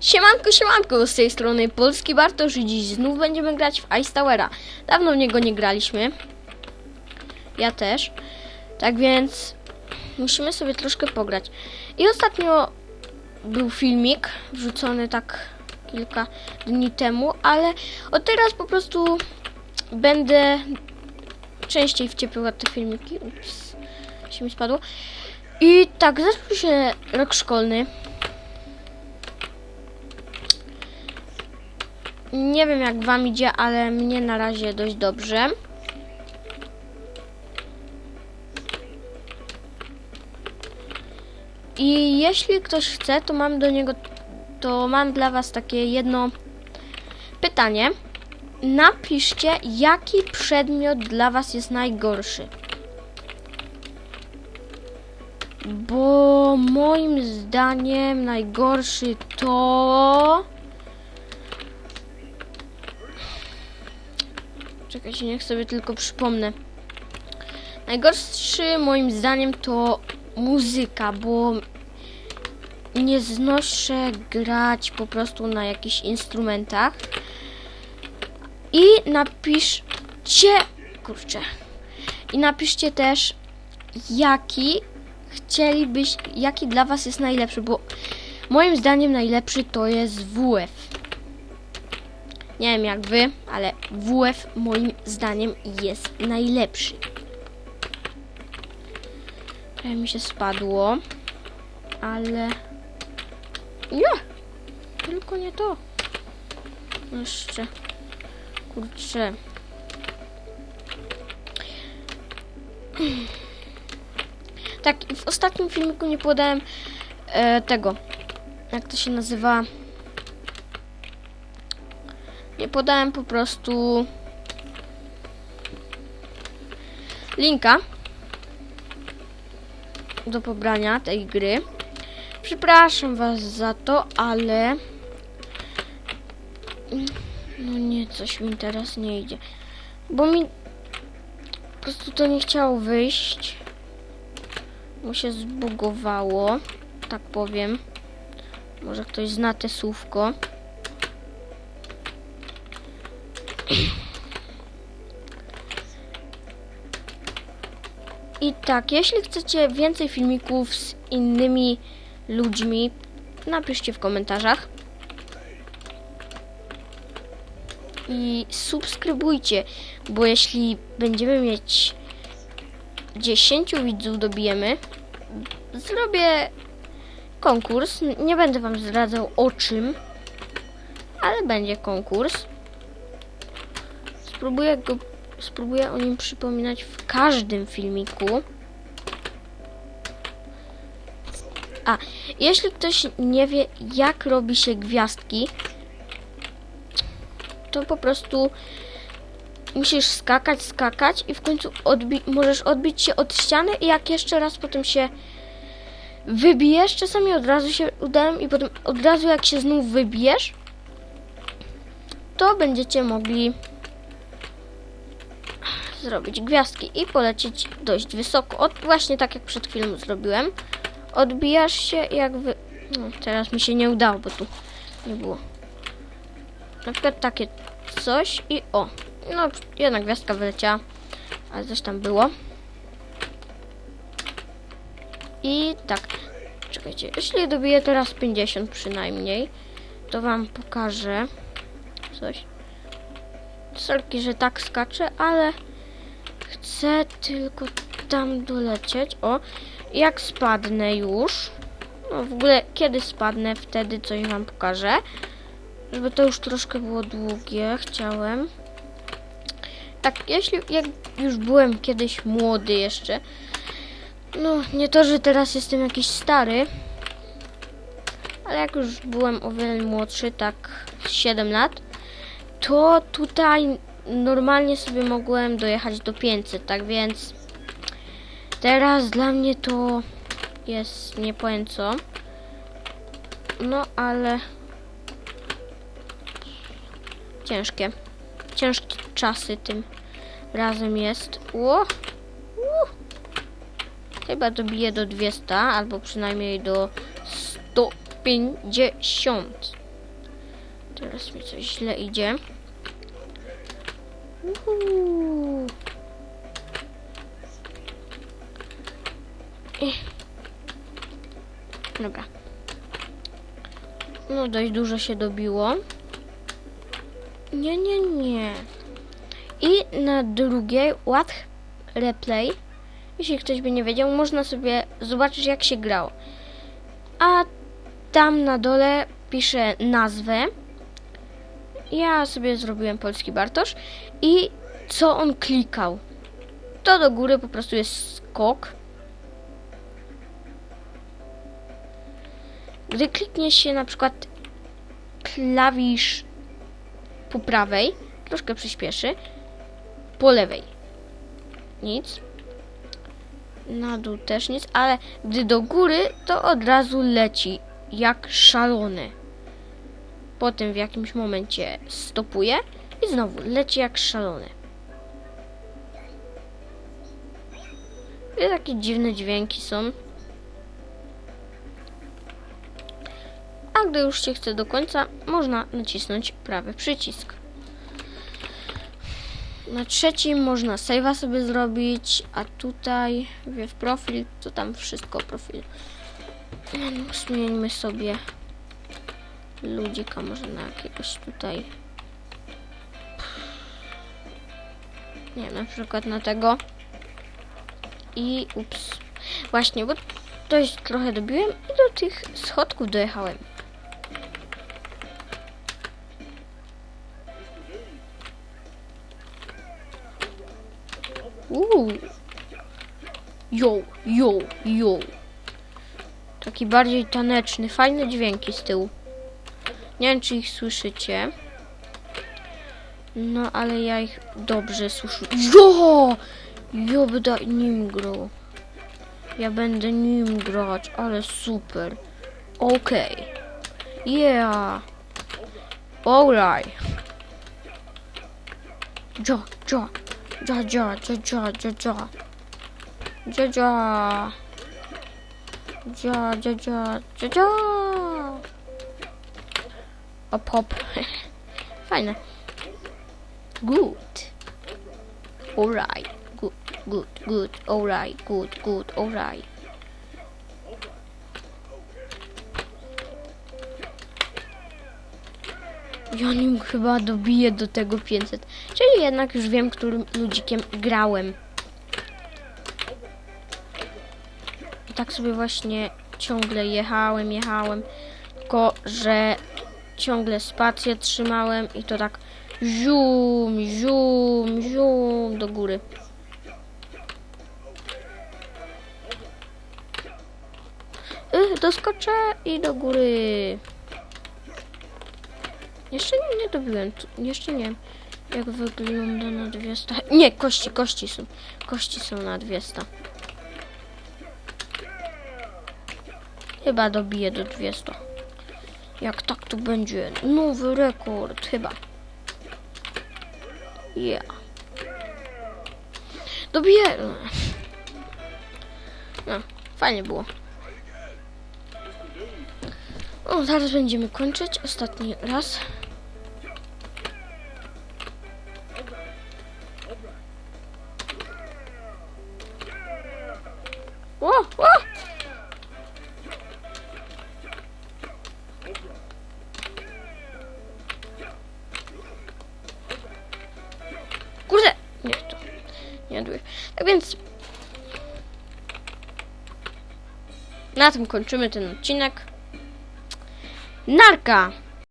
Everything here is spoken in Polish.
Siemanko, siemanko, z tej strony Polski Bartosz i dziś znów będziemy grać w Ice Towera. Dawno w niego nie graliśmy. Ja też. Tak więc musimy sobie troszkę pograć. I ostatnio był filmik wrzucony tak kilka dni temu, ale od teraz po prostu będę częściej wciepiła te filmiki. Ups, się mi spadło. I tak, zaczął się rok szkolny. Nie wiem jak wam idzie, ale mnie na razie dość dobrze. I jeśli ktoś chce, to mam do niego, to mam dla was takie jedno pytanie. Napiszcie, jaki przedmiot dla was jest najgorszy. Bo moim zdaniem najgorszy to... Czekajcie, niech sobie tylko przypomnę. Najgorszy moim zdaniem to muzyka, bo nie znoszę grać po prostu na jakichś instrumentach. I napiszcie, kurczę, i napiszcie też, jaki chcielibyś, jaki dla was jest najlepszy, bo moim zdaniem najlepszy to jest WF. Nie wiem jak wy, ale WF moim zdaniem jest najlepszy. Trochę mi się spadło, ale... Nie! Tylko nie to. Jeszcze. Kurczę. Tak, w ostatnim filmiku nie podałem e, tego. Jak to się nazywa? Nie podałem po prostu linka do pobrania tej gry. Przepraszam was za to, ale no nie, coś mi teraz nie idzie. Bo mi po prostu to nie chciało wyjść. Mu się zbugowało, tak powiem. Może ktoś zna te słówko. I tak, jeśli chcecie więcej filmików z innymi ludźmi, napiszcie w komentarzach. I subskrybujcie, bo jeśli będziemy mieć 10 widzów dobijemy, zrobię konkurs. Nie będę wam zdradzał o czym, ale będzie konkurs. Spróbuję go spróbuję o nim przypominać w każdym filmiku. A, jeśli ktoś nie wie, jak robi się gwiazdki, to po prostu musisz skakać, skakać i w końcu odbi możesz odbić się od ściany i jak jeszcze raz potem się wybijesz, czasami od razu się udałem i potem od razu jak się znów wybijesz, to będziecie mogli zrobić gwiazdki i polecieć dość wysoko. Od, właśnie tak jak przed chwilą zrobiłem. Odbijasz się jak wy... No, teraz mi się nie udało, bo tu nie było. Na przykład takie coś i o. No, jedna gwiazdka wyleciała, ale coś tam było. I tak. Czekajcie, jeśli dobiję teraz 50 przynajmniej, to wam pokażę coś. Sorki, że tak skaczę, ale Chcę tylko tam dolecieć. O, jak spadnę już. No w ogóle kiedy spadnę, wtedy coś wam pokażę. Żeby to już troszkę było długie, chciałem. Tak, jeśli jak już byłem kiedyś młody jeszcze. No, nie to, że teraz jestem jakiś stary. Ale jak już byłem o wiele młodszy, tak 7 lat, to tutaj normalnie sobie mogłem dojechać do 500, tak więc teraz dla mnie to jest nie powiem co. No ale ciężkie. Ciężkie czasy tym razem jest. Ło! Chyba dobiję do 200 albo przynajmniej do 150. Teraz mi coś źle idzie. Uhu. Dobra. No dość dużo się dobiło. Nie, nie, nie. I na drugiej ład replay. Jeśli ktoś by nie wiedział, można sobie zobaczyć jak się grało. A tam na dole piszę nazwę. Ja sobie zrobiłem polski Bartosz i co on klikał. To do góry po prostu jest skok. Gdy kliknie się na przykład klawisz po prawej, troszkę przyspieszy, po lewej nic, na dół też nic, ale gdy do góry, to od razu leci jak szalony. Potem w jakimś momencie stopuje i znowu leci jak szalony. I takie dziwne dźwięki są. A gdy już się chce do końca, można nacisnąć prawy przycisk. Na trzecim można save'a sobie zrobić, a tutaj w profil, to tam wszystko profil. No, Zmieńmy sobie ludzika może na jakiegoś tutaj. Nie na przykład na tego. I ups. Właśnie, bo dość trochę dobiłem i do tych schodków dojechałem. Uuu. Yo, yo, yo. Taki bardziej taneczny, fajne dźwięki z tyłu. Nie wiem, czy ich słyszycie. No, ale ja ich dobrze słyszę. Jo! Ja będę nim grał. Ja będę nim grać, ale super. Okej. Yeah. Alright. Ja, ja. Ja, ja, ja, ja, ja, ja. Ja, ja. Ja, ja, ja, ja, ja. Hop, hop. Fajne. Good. Alright. Good, good, good. Alright, good, good, alright. Ja nim chyba dobiję do tego 500. Czyli jednak już wiem, którym ludzikiem grałem. I tak sobie właśnie ciągle jechałem, jechałem. Tylko, że ciągle spację trzymałem i to tak zium, zium, zium do góry. Ych, doskoczę i do góry. Jeszcze nie, dobiłem, jeszcze nie wiem jak wygląda na 200. Nie, kości, kości są. Kości są na 200. Chyba dobiję do 200. Jak tak to będzie nowy rekord, chyba. Yeah. Dobiję. No, fajnie było. O, zaraz będziemy kończyć. Ostatni raz. O, o! Tak więc na tym kończymy ten odcinek. Narka!